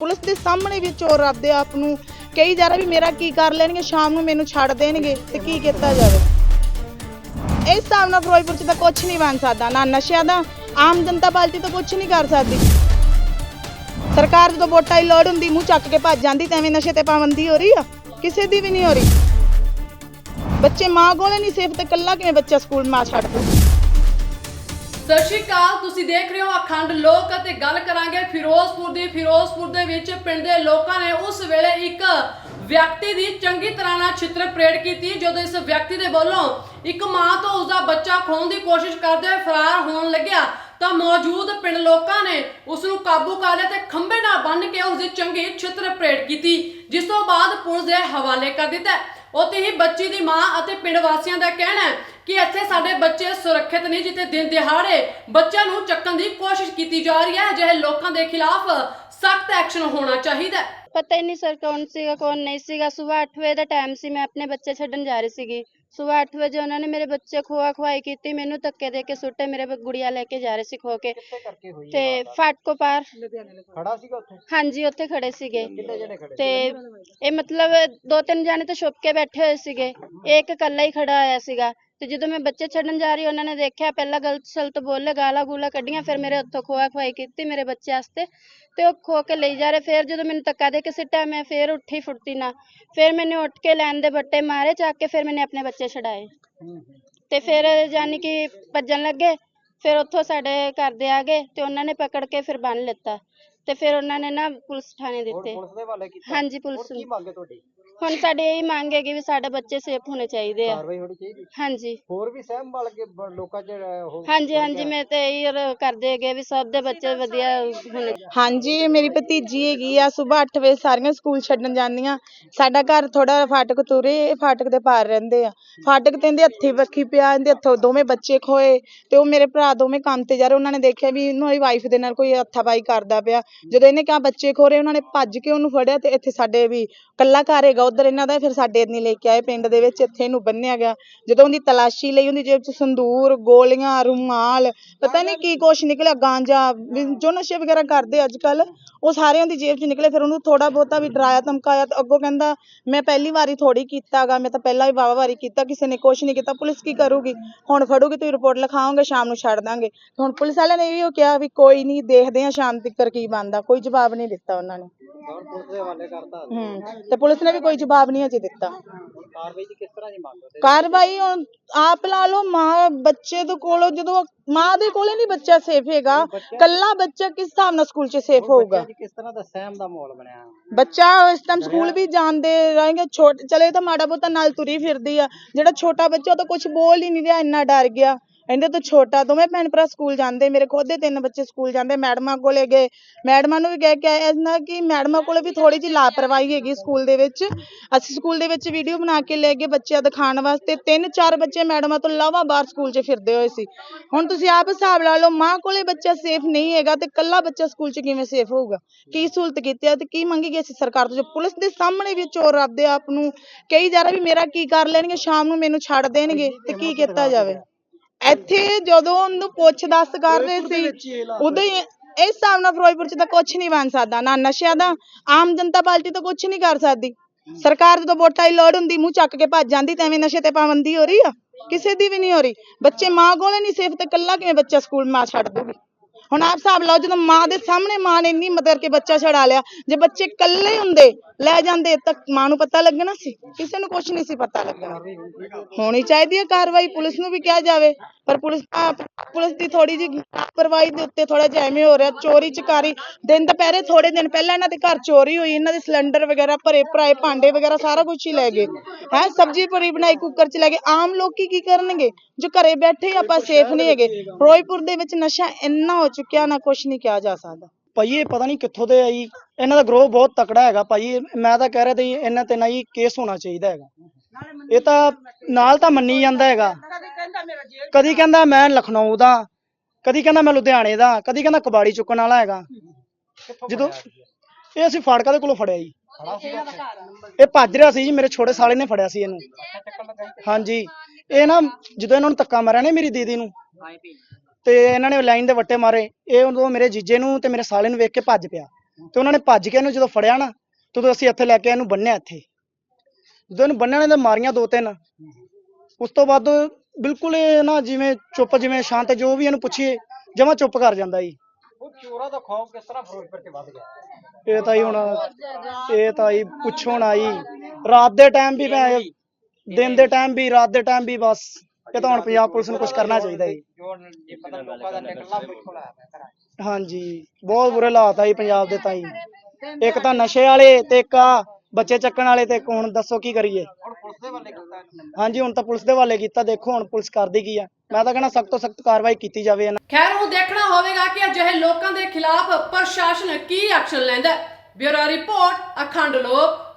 Police ਦੇ ਸਾਹਮਣੇ ਵੀ ਚੋਰ ਆਪਦੇ ਆਪ ਨੂੰ ਕਹੀ ਜਾ ਰਿਹਾ ਵੀ ਮੇਰਾ ਕੀ ਕਰ ਲੈਣਗੇ, ਸ਼ਾਮ ਨੂੰ ਮੈਨੂੰ ਛੱਡ ਦੇਣਗੇ ਤੇ ਕੀ ਕੀਤਾ ਜਾਵੇ? ਇਸ ਹਿਸਾਬ ਨਾਲ ਫਿਰੋਜ਼ਪੁਰ ਚ ਤਾਂ ਕੁਝ ਨਹੀਂ ਬਣ ਸਕਦਾ, ਨਾ ਨਸ਼ਿਆਂ ਦਾ, ਆਮ ਜਨਤਾ ਪਾਰਟੀ ਤਾਂ ਕੁਝ ਨਹੀਂ ਕਰ ਸਕਦੀ। ਸਰਕਾਰ ਜਦੋਂ ਵੋਟਾਂ ਦੀ ਲੋੜ ਹੁੰਦੀ, ਮੂੰਹ ਚੱਕ ਕੇ ਭੱਜ ਜਾਂਦੀ ਤਾਂ ਨਸ਼ੇ ਤੇ ਪਾਬੰਦੀ ਹੋ ਰਹੀ ਆ, ਕਿਸੇ ਦੀ ਵੀ ਨਹੀਂ ਹੋ ਰਹੀ। ਬੱਚੇ ਮਾਂ ਕੋਲੇ ਨਹੀਂ ਸੇਫ ਤੇ ਕੱਲਾ ਕਿਵੇਂ ਬੱਚਾ ਸਕੂਲ ਮਾਂ ਛੱਡ ਦੂ ਸਤਿ ਸ਼੍ਰੀ ਅਕਾਲ, ਤੁਸੀਂ ਦੇਖ ਰਹੇ ਹੋ ਅਖੰਡ ਲੋਕ ਅਤੇ ਗੱਲ ਕਰਾਂਗੇ ਫਿਰੋਜ਼ਪੁਰ ਦੀ। ਫਿਰੋਜ਼ਪੁਰ ਦੇ ਵਿੱਚ ਪਿੰਡ ਦੇ ਲੋਕਾਂ ਨੇ ਉਸ ਵੇਲੇ ਇੱਕ ਵਿਅਕਤੀ ਦੀ ਚੰਗੀ ਤਰ੍ਹਾਂ ਨਾਲ ਚਿੱਤਰ ਪ੍ਰੇਡ ਕੀਤੀ, ਜਦੋਂ ਇਸ ਵਿਅਕਤੀ ਦੇ ਵੱਲੋਂ ਇੱਕ ਮਾਂ ਤੋਂ ਉਸਦਾ ਬੱਚਾ ਖੋਹਣ ਦੀ ਕੋਸ਼ਿਸ਼ ਕਰਦੇ ਹੋਏ ਫਰਾਰ ਹੋਣ ਲੱਗਿਆ, ਤਾਂ ਮੌਜੂਦ ਪਿੰਡ ਲੋਕਾਂ ਨੇ ਉਸ ਨੂੰ ਕਾਬੂ ਕਰ ਲਿਆ ਤੇ ਖੰਭੇ ਨਾਲ ਬੰਨ੍ਹ ਕੇ ਉਸ ਦੀ ਚੰਗੀ ਛਿੱਤਰ ਪ੍ਰੇਡ ਕੀਤੀ, ਜਿਸ ਤੋਂ ਬਾਅਦ ਪੁਲਿਸ ਦੇ ਹਵਾਲੇ ਕਰ ਦਿੱਤਾ। ਉੱਥੇ ਹੀ ਬੱਚੀ ਦੀ ਮਾਂ ਅਤੇ ਪਿੰਡ ਵਾਸੀਆਂ ਦਾ ਕਹਿਣਾ ਹੈ ਕਿ ਇੱਥੇ ਸਾਡੇ ਬੱਚੇ ਸੁਰੱਖਿਅਤ ਨਹੀਂ ਜਿੱਥੇ ਦਿਨ ਦਿਹਾੜੇ ਬੱਚਿਆਂ ਨੂੰ ਚੱਕਣ ਦੀ ਕੋਸ਼ਿਸ਼ ਕੀਤੀ ਜਾ ਰਹੀ ਹੈ ਅਜਿਹੇ ਲੋਕਾਂ ਦੇ ਖਿਲਾਫ ਸਖਤ ਐਕਸ਼ਨ ਹੋਣਾ ਚਾਹੀਦਾ ਹੈ। ਪਤਾ ਹੀ ਨਹੀਂ ਸਰ ਕੌਣ ਸੀਗਾ ਕੌਣ ਨਹੀਂ ਸੀਗਾ। ਸਵੇਰ 8 ਵਜੇ ਦਾ ਟਾਈਮ ਸੀ ਮੈਂ ਆਪਣੇ ਬੱਚੇ ਛੱਡਣ ਜਾ ਰਹੀ ਸੀਗੀ। ਸਵੇਰ 8 ਵਜੇ ਉਹਨਾਂ ਨੇ ਮੇਰੇ ਬੱਚੇ ਖੋਆ ਖਵਾਈ ਕੀਤੀ ਮੈਨੂੰ ਧੱਕੇ ਦੇ ਕੇ ਸੁੱਟੇ ਮੇਰੇ ਬ- ਗੁੜੀਆ ਲੈ ਕੇ ਜਾ ਰਹੇ ਸੀ ਖੋ ਕੇ। ਕਰਕੇ ਹੋਈ ਤੇ ਫਾਟਕੋ ਪਾਰ। ਖੜਾ ਸੀਗਾ ਉੱਥੇ? ਹਾਂਜੀ ਉੱਥੇ ਖੜੇ ਸੀਗੇ। ਕਿੰਨੇ ਜਣੇ ਖੜੇ ਤੇ ਇਹ ਮਤਲਬ ਦੋ ਤਿੰਨ ਜਾਣੇ ਤਾਂ ਛੁਪ ਕੇ ਬੈਠੇ ਹੋਏ ਸੀਗੇ। ਇਹ ਇੱਕ ਇਕੱਲਾ ਹੀ ਖੜਾ ਹੋਇਆ ਸੀਗਾ। ਤੇ ਜਦੋਂ ਮੈਂ ਬੱਚੇ ਛੱਡਣ ਜਾ ਰਹੀ ਉਹਨਾਂ ਨੇ ਦੇਖਿਆ ਪਹਿਲਾਂ ਗਲਤ ਸਲਤ ਬੋਲੇ ਗਾਲਾਂ ਗੂਲਾਂ ਕੱਢੀਆਂ ਫਿਰ ਮੇਰੇ ਹੱਥੋਂ ਖੋਆ ਖਵਾਈ ਕੀਤੀ ਮੇਰੇ ਬੱਚੇ ਵਾਸਤੇ ਤੇ ਉਹ ਖੋ ਕੇ ਲਈ ਜਾ ਰਹੇ। ਫਿਰ ਜਦੋਂ ਮੈਨੂੰ ਧੱਕਾ ਦੇ ਕੇ ਸਿੱਟਿਆ ਮੈਂ ਫਿਰ ਉੱਠੀ ਫੁਰਤੀ ਨਾ ਫਿਰ ਮੈंने ਉੱਠ ਕੇ ਲੈਣ ਦੇ ਬੱਟੇ ਮਾਰੇ ਚੱਕ ਕੇ ਫਿਰ ਮੈंने ਆਪਣੇ ਬੱਚੇ ਛਡਾਏ। ਤੇ ਫਿਰ ਜਾਨੀ ਕਿ ਭੱਜਣ ਲੱਗੇ ਫਿਰ ਉੱਥੋਂ ਸਾਡੇ ਘਰ ਦੇ ਆ ਗਏ ਤੇ ਉਹਨਾਂ ਨੇ ਪਕੜ ਕੇ ਫਿਰ ਬੰਨ ਲਿੱਤਾ। ਤੇ ਫਿਰ ਉਹਨਾਂ ਨੇ ਨਾ ਪੁਲਿਸ ਥਾਣੇ ਦਿੱਤੇ। ਹਾਂਜੀ ਪੁਲਿਸ ਕੀ ਮੰਗੇ ਤੁਹਾਡੀ? ਹੁਣ ਸਾਡੀ ਇਹੀ ਮੰਗ ਹੈਗੀ ਵੀ ਸਾਡੇ ਬੱਚੇ ਸੇਫ ਹੋਣੇ ਚਾਹੀਦੇ ਆ। ਕਾਰਵਾਈ ਹੋਣੀ ਚਾਹੀਦੀ। ਹਾਂਜੀ। ਹੋਰ ਵੀ ਸਹਿਮ ਵਾਲ ਕੇ ਬ- ਲੋਕਾਂ ਚ ਹਾਂਜੀ ਹਾਂਜੀ ਮੈਂ ਤੇ ਇਹੀ ਕਰਦੇ ਹੈਗੇ ਵੀ ਸਭ ਦੇ ਬੱਚੇ ਵਧੀਆ ਹੋਣੇ ਹਾਂਜੀ ਮੇਰੀ ਭਤੀਜੀ ਹੈਗੀ ਆ ਸਵੇਰ 8 ਵਜੇ ਸਾਰੀਆਂ ਸਕੂਲ ਛੱਡਣ ਜਾਂਦੀਆਂ। ਸਾਡਾ ਘਰ ਥੋੜਾ ਫਾਟਕ ਤੁਰੇ ਇਹ ਫਾਟਕ ਦੇ ਪਾਰ ਰਹਿੰਦੇ ਆ। ਫਾਟਕ ਤੇ ਇਹਦੇ ਹੱਥੀ ਵੱਖੀ ਪਿਆ ਇਹਦੇ ਹੱਥੋਂ ਦੋਵੇਂ ਬੱਚੇ ਖੋਏ ਤੇ ਉਹ ਮੇਰੇ ਭਰਾ ਦੋਵੇਂ ਕੰਮ ਤੇ ਜਾ ਰਹੇ। ਉਹਨਾਂ ਨੇ ਦੇਖਿਆ ਵੀ ਇਹਨੂੰ ਇਹ ਵਾਈਫ ਦੇ ਨਾਲ ਕੋਈ ਹੱਥਾਪਾਈ ਕਰਦਾ ਪਿਆ। ਜਦੋਂ ਇਹਨੇ ਕਿਹਾ ਬੱਚੇ ਖੋ ਰਹੇ ਉਹਨਾਂ ਨੇ ਭੱਜ ਕੇ ਉਹਨੂੰ ਫੜਿਆ ਤੇ ਇੱਥੇ ਸਾਡੇ ਵੀ ਕੱਲਾ ਘਰ ਹੈਗਾ ਉਧਰ ਇਹਨਾਂ ਦਾ ਫਿਰ ਸਾਡੇ ਨਹੀਂ ਲੈ ਕੇ ਆਏ, ਪਿੰਡ ਦੇ ਵਿੱਚ ਇੱਥੇ ਇਹਨੂੰ ਬੰਨਿਆ ਗਿਆ। ਜਦੋਂ ਉਹਦੀ ਤਲਾਸ਼ੀ ਲਈ ਉਹਦੀ ਜੇਬ 'ਚ ਸੰਦੂਰ, ਗੋਲੀਆਂ, ਰੁਮਾਲ, ਪਤਾ ਨਹੀਂ ਕੀ ਕੁਛ ਨਿਕਲਿਆ, ਗਾਂਜਾ, ਵੀ ਜੋ ਨਸ਼ੇ ਵਗੈਰਾ ਕਰਦੇ ਅੱਜ ਕੱਲ ਉਹ ਸਾਰੇ ਉਹਦੀ ਜੇਬ 'ਚ ਨਿਕਲੇ। ਫਿਰ ਉਹਨੂੰ ਥੋੜਾ ਬਹੁਤਾ ਵੀ ਡਰਾਇਆ, ਧਮਕਾਇਆ ਤੇ ਅੱਗੋਂ ਕਹਿੰਦਾ, ਮੈਂ ਪਹਿਲੀ ਵਾਰੀ ਥੋੜੀ ਕੀਤਾਗਾ, ਮੈਂ ਤਾਂ ਪਹਿਲਾਂ ਵੀ ਵਾਵਾ ਵਾਰੀ ਕੀਤਾ, ਕਿਸੇ ਨੇ ਕੁਛ ਨਹੀਂ ਕੀਤਾ, ਪੁਲਿਸ ਕੀ ਕਰੂਗੀ? ਹੁਣ ਫੜੂਗੀ, ਤੁਸੀਂ ਰਿਪੋਰਟ ਲਿਖਾਓਗੇ, ਸ਼ਾਮ ਨੂੰ ਛੱਡ ਦਾਂਗੇ। ਹੁਣ ਪੁਲਿਸ ਵਾਲਿਆਂ ਨੇ ਇਹ ਵੀ ਕਿਹਾ ਵੀ ਕੋਈ ਨਹੀਂ, ਦੇਖਦੇ ਆ ਸ਼ਾਮ ਤੱਕ ਕੀ ਬਣਦਾ। ਕੋਈ ਜਵਾਬ ਨਹੀਂ ਦਿੱਤਾ ਉਹਨਾਂ ਨੇ। ਹੂੰ ਤੇ ਪੁਲਿਸ ਨੇ ਵੀ ਕੋਈ ਜਵਾਬ ਨਹੀਂ ਅਜੇ ਦਿੱਤਾ। ਕਾਰਵਾਈ ਦੀ ਕਿਸ ਤਰ੍ਹਾਂ ਦੀ ਮੰਗ ਹੈ ਕਾਰਵਾਈ ਹੁਣ ਆਪ ਲਾ ਲਓ ਮਾਂ ਬੱਚੇ ਦੇ ਕੋਲੋਂ ਜਦੋਂ ਮਾਂ ਦੇ ਕੋਲੇ ਨਹੀਂ ਬੱਚਾ ਸੇਫ ਹੈਗਾ ਕੱਲਾ ਬੱਚਾ ਕਿਸ ਹਿਸਾਬ ਨਾਲ ਸਕੂਲ 'ਚ ਸੇਫ ਹੋਊਗਾ? ਜੀ ਕਿਸ ਤਰ੍ਹਾਂ ਦਾ ਸਹਿਮ ਦਾ ਮਾਹੌਲ ਬਣਿਆ? ਬੱਚਾ ਇਸ ਟਾਈਮ ਸਕੂਲ ਵੀ ਜਾਂਦੇ ਰਹੇਗੇ ਛੋਟ ਚਲੇ ਤਾਂ ਮਾੜਾ ਬਹੁਤਾ ਨਾਲ ਤੁਰੀ ਫਿਰਦੀ ਆ ਜਿਹੜਾ ਛੋਟਾ ਬੱਚਾ ਉਹ ਤਾਂ ਕੁਝ ਬੋਲ ਹੀ ਨਹੀਂ ਰਿਹਾ ਇੰਨਾ ਡਰ ਗਿਆ। ਇਹਦੇ ਤੋਂ ਛੋਟਾ ਦੋਵੇਂ ਭੈਣ ਭਰਾ ਸਕੂਲ ਜਾਂਦੇ, ਮੇਰੇ ਖੁਦ ਦੇ ਤਿੰਨ ਬੱਚੇ ਸਕੂਲ ਜਾਂਦੇ, ਮੈਡਮਾਂ ਕੋਲੇ ਗਏ। ਮੈਡਮਾਂ ਨੂੰ ਵੀ ਕਹਿ ਕੇ ਆਏ ਇਹਨਾਂ ਕਿ ਮੈਡਮਾਂ ਕੋਲੇ ਵੀ ਥੋੜੀ ਜਿਹੀ ਲਾਪਰਵਾਹੀ ਹੈਗੀ ਸਕੂਲ ਦੇ ਵਿੱਚ। ਅਸੀਂ ਸਕੂਲ ਦੇ ਵਿੱਚ ਵੀਡੀਓ ਬਣਾ ਕੇ ਲੈ ਗਏ ਬੱਚਿਆਂ ਦਿਖਾਉਣ ਵਾਸਤੇ। ਤਿੰਨ ਚਾਰ ਬੱਚੇ ਮੈਡਮਾਂ ਤੋਂ ਇਲਾਵਾ ਬਾਹਰ ਸਕੂਲ 'ਚ ਫਿਰਦੇ ਹੋਏ ਸੀ। ਹੁਣ ਤੁਸੀਂ ਆਪ ਹਿਸਾਬ ਲਾ ਲਓ, ਮਾਂ ਕੋਲੇ ਬੱਚਾ ਸੇਫ ਨਹੀਂ ਹੈਗਾ ਤੇ ਕੱਲਾ ਬੱਚਾ ਸਕੂਲ 'ਚ ਕਿਵੇਂ ਸੇਫ ਹੋਊਗਾ? ਕੀ ਸਹੂਲਤ ਕੀਤੀ ਹੈ ਤੇ ਕੀ ਮੰਗੇਗੀ ਅਸੀਂ ਸਰਕਾਰ ਤੋਂ? ਜੇ ਪੁਲਿਸ ਦੇ ਸਾਹਮਣੇ ਵੀ ਚੋਰ ਆਪਦੇ ਆਪ ਨੂੰ ਕਹੀ ਜਾ ਰਿਹਾ ਵੀ ਮੇਰਾ ਕੀ ਕਰ ਲੈਣਗੇ, ਸ਼ਾਮ ਨੂੰ ਮੈਨੂੰ ਛੱਡ ਦੇਣਗੇ ਤੇ ਕੀ ਕੀਤਾ ਜਾਵੇ? ਇੱਥੇ ਜਦੋਂ ਉਹਨੂੰ ਪੁੱਛ ਦੱਸ ਕਰ ਰਹੇ ਸੀ ਉਦੋਂ ਹੀ ਇਸ ਹਿਸਾਬ ਨਾਲ ਫਿਰੋਜ਼ਪੁਰ ਚ ਤਾਂ ਕੁਝ ਨਹੀਂ ਬਣ ਸਕਦਾ ਨਾ ਨਸ਼ਿਆਂ ਦਾ ਆਮ ਜਨਤਾ ਪਾਰਟੀ ਤਾਂ ਕੁਝ ਨਹੀਂ ਕਰ ਸਕਦੀ। ਸਰਕਾਰ ਜਦੋਂ ਵੋਟਾਂ ਦੀ ਲੋੜ ਹੁੰਦੀ ਮੂੰਹ ਚੱਕ ਕੇ ਭੱਜ ਜਾਂਦੀ ਤਾਂ ਐਵੇਂ ਨਸ਼ੇ ਤੇ ਪਾਬੰਦੀ ਹੋ ਰਹੀ ਆ? ਕਿਸੇ ਦੀ ਵੀ ਨਹੀਂ ਹੋ ਰਹੀ। ਬੱਚੇ ਮਾਂ ਕੋਲੇ ਨਹੀਂ ਸੇਫ ਤੇ ਕੱਲਾ ਕਿਵੇਂ ਬੱਚਾ ਸਕੂਲ ਮਾਂ ਛੱਡ ਦੂਗੀ? ਹੁਣ ਆਪ ਹਿਸਾਬ ਲਾਓ, ਜਦੋਂ ਮਾਂ ਦੇ ਸਾਹਮਣੇ ਮਾਂ ਨੇ ਇੰਨੀ ਮਦਰ ਕੇ ਬੱਚਾ ਛਡਾ ਲਿਆ, ਜੇ ਬੱਚੇ ਇਕੱਲੇ ਹੁੰਦੇ, ਲੈ ਜਾਂਦੇ, ਤਾਂ ਮਾਂ ਨੂੰ ਪਤਾ ਲੱਗਣਾ ਸੀ? ਕਿਸੇ ਨੂੰ ਕੁਝ ਨਹੀਂ ਸੀ ਪਤਾ ਲੱਗਣਾ। ਹੋਣੀ ਚਾਹੀਦੀ ਹੈ ਕਾਰਵਾਈ, ਪੁਲਿਸ ਨੂੰ ਵੀ ਕਿਹਾ ਜਾਵੇ, ਪਰ ਪੁਲਿਸ ਪੁਲਿਸ ਦੀ ਥੋੜੀ ਜਿਹੀ ਲਾਪਰਵਾਹੀ ਦੇ ਉੱਤੇ ਥੋੜਾ ਜਿਹਾ ਐਵੇਂ ਹੋ ਰਿਹਾ, ਚੋਰੀ ਚਕਾਰੀ, ਦਿਨ ਦੁਪਹਿਰੇ ਥੋੜੇ ਦਿਨ ਪਹਿਲਾਂ ਇਹਨਾਂ ਦੇ ਘਰ ਚੋਰੀ ਹੋਈ, ਇਹਨਾਂ ਦੇ ਸਿਲੰਡਰ ਵਗੈਰਾ ਭਰੇ, ਭਰਾਏ ਭਾਂਡੇ ਵਗੈਰਾ ਸਾਰਾ ਕੁਝ ਹੀ ਲੈ ਗਏ। ਹੈ, ਸਬਜ਼ੀ ਪੂਰੀ ਬਣਾਈ, ਕੁੱਕਰ 'ਚ ਲੈ ਗਏ। ਆਮ ਲੋਕੀ ਕੀ ਕਰਨਗੇ? ਜੋ ਘਰੇ ਬੈਠੇ ਆਪਾਂ ਸੇਫ ਨਹੀਂ ਹੈਗੇ। ਫਿਰੋਜ਼ਪੁਰ ਦੇ ਵਿੱਚ ਨਸ਼ਾ ਇੰਨਾ ਹੋ ਚੁੱਕਿਆ ਨਾ ਕੁਝ ਨਹੀਂ ਕਿਹਾ ਜਾ ਸਕਦਾ। ਭਾਈ ਇਹ ਪਤਾ ਨਹੀਂ ਕਿੱਥੋਂ ਦੇ ਆ ਇਹਨਾਂ ਦਾ ਗਰੋਹ ਬਹੁਤ ਤਕੜਾ ਹੈਗਾ ਭਾਈ। ਮੈਂ ਤਾਂ ਕਹਿ ਰਿਹਾ ਤੇ ਇਹਨਾਂ ਤੇ ਨਾ ਜੀ ਕੇਸ ਹੋਣਾ ਚਾਹੀਦਾ ਹੈਗਾ। ਇਹ ਤਾਂ ਨਾਲ ਤਾਂ ਮੰਨੀ ਜਾਂਦਾ ਹੈਗਾ। ਕਦੀ ਕਹਿੰਦਾ ਮੈਂ ਲਖਨਊ ਦਾ, ਕਦੀ ਕਹਿੰਦਾ ਮੈਂ ਲੁਧਿਆਣੇ ਦਾ, ਕਦੀ ਕਹਿੰਦਾ ਕਬਾੜੀ ਚੁੱਕਣ ਵਾਲਾ ਹੈਗਾ। ਜਦੋਂ ਇਹ ਅਸੀਂ ਫਾੜਕਾ ਦੇ ਕੋਲੋਂ ਫੜਿਆ ਜੀ। ਇਹ ਭੱਜ ਰਿਹਾ ਸੀ ਜੀ, ਮੇਰੇ ਛੋਟੇ ਸਾਲੇ ਨੇ ਫੜਿਆ ਸੀ ਇਹਨੂੰ। ਹਾਂਜੀ। ਇਹ ਨਾ ਜਦੋਂ ਇਹਨਾਂ ਨੂੰ ਧੱਕਾ ਮਾਰਿਆ ਨੇ ਮੇਰੀ ਦੀਦੀ ਨੂੰ ਤੇ ਇਹਨਾਂ ਨੇ ਲਾਈਨ ਦੇ ਵੱਟੇ ਮਾਰੇ। ਇਹ ਉਦੋਂ ਮੇਰੇ ਜੀਜੇ ਨੂੰ ਤੇ ਮੇਰੇ ਸਾਲੇ ਨੂੰ ਵੇਖ ਕੇ ਭੱਜ ਪਿਆ। ਤੇ ਉਹਨਾਂ ਨੇ ਭੱਜ ਕੇ ਇਹਨੂੰ ਜਦੋਂ ਫੜਿਆ ਨਾ ਤੇ ਉਦੋਂ ਅਸੀਂ ਇੱਥੇ ਲੈ ਕੇ ਇਹਨੂੰ ਬੰਨਿਆ ਇੱਥੇ। ਜਦੋਂ ਇਹਨੂੰ ਨੇ ਤਾਂ ਮਾਰੀਆਂ ਦੋ ਤਿੰਨ। ਉਸ ਤੋਂ ਬਾਅਦ ਬਿਲਕੁਲ ਇਹ ਨਾ ਜਿਵੇਂ ਚੁੱਪ ਜਿਵੇਂ ਸ਼ਾਂਤ ਜੋ ਵੀ ਇਹਨੂੰ ਪੁੱਛੀਏ ਜਮਾ ਚੁੱਪ ਕਰ ਜਾਂਦਾ ਜੀ। ਉਹ ਚੋਰਾਂ ਦਾ ਖੌਫ ਕਿਸ ਤਰ੍ਹਾਂ ਫਿਰੋਜ਼ਪੁਰ 'ਚ ਵੱਧ ਗਿਆ? ਇਹ ਤਾਂ ਹੀ ਹੁਣ ਇਹ ਤਾਂ ਹੀ ਪੁੱਛੋ ਨਾ ਜੀ। ਰਾਤ ਦੇ ਟਾਈਮ ਵੀ ਮੈਂ ਦਿਨ ਦੇ। ਟਾਈਮ ਵੀ ਰਾਤ ਦੇ ਟਾਈਮ ਵੀ ਬਸ। ਇਹ ਤਾਂ ਹੁਣ ਪੰਜਾਬ ਪੁਲਿਸ ਨੂੰ ਕੁਝ ਕਰਨਾ ਚਾਹੀਦਾ ਜੀ। ਜੋ ਜੇ ਪਤਾ ਲੋਕਾਂ ਦਾ ਨਿਕਲਣਾ ਮੁਸ਼ਕਲ ਹੈ ਘਰਾਂ 'ਚ। ਹਾਂਜੀ ਬਹੁਤ ਬੁਰੇ ਹਾਲਾਤ ਆ ਜੀ ਪੰਜਾਬ ਦੇ ਤਾਂ ਜੀ। ਇੱਕ ਤਾਂ ਨਸ਼ੇ ਵਾਲੇ ਤੇ ਇੱਕ ਆ ਬੱਚੇ ਚੱਕਣ ਵਾਲੇ ਤੇ ਇੱਕ ਹੁਣ ਦੱਸੋ ਕੀ ਕਰੀਏ। ਹੁਣ ਪੁਲਿਸ ਦੇ ਵੱਲੇ ਕੀਤਾ ਹਾਂਜੀ ਹੁਣ ਤਾਂ ਪੁਲਿਸ ਦੇ ਹਵਾਲੇ ਕੀਤਾ ਦੇਖੋ ਹੁਣ ਪੁਲਿਸ ਕਰਦੀ ਕੀ ਆ। ਮੈਂ ਤਾਂ ਕਹਿੰਦਾ ਸਖਤ ਤੋਂ ਸਖਤ ਕਾਰਵਾਈ ਕੀਤੀ ਜਾਵੇ ਇਹਨਾਂ ਖੈਰ ਉਹ ਦੇਖਣਾ ਹੋਵੇਗਾ ਕਿ ਅਜਿਹੇ ਲੋਕਾਂ ਦੇ ਖਿਲਾਫ ਪ੍ਰਸ਼ਾਸਨ ਕੀ ਐਕਸ਼ਨ ਲੈਂਦਾ ਬਿਊਰੋ ਰਿਪੋਰਟ ਅਖੰਡ ਲੋਕ।